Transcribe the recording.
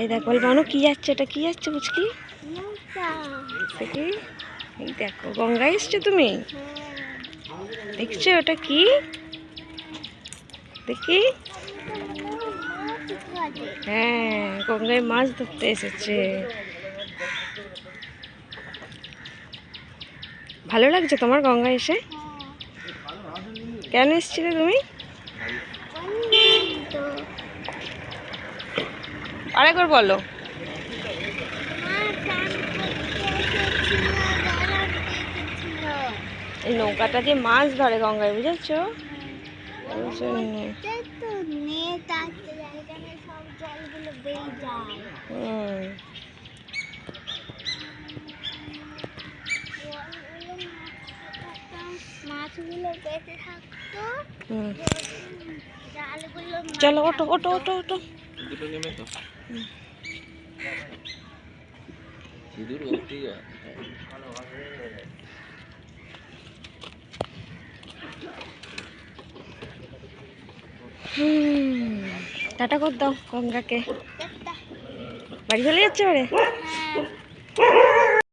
এই দেখ, বল কি যাচ্ছে এটা? কি যাচ্ছে বুঝকি এই দেখো গঙ্গা এসছো তুমি? দেখছ ওটা কি? দেখি। হ্যাঁ গঙ্গায় মাছ ধরতে এসেছে। ভালো লাগছে তোমার গঙ্গা এসে? কেন এসেছিলে তুমি? আরেকবার বলো। এই নৌকাটা দিয়ে মাছ ধরে গঙ্গায় বুঝেছ? চলো ওটো ওটো ওটো ওটো দুটো নেমে তো? সিঁদুর ভর্তি হুম টাটা কর দাও গঙ্গাকে। বাড়ি চলে যাচ্ছে ওরে হ্যাঁ।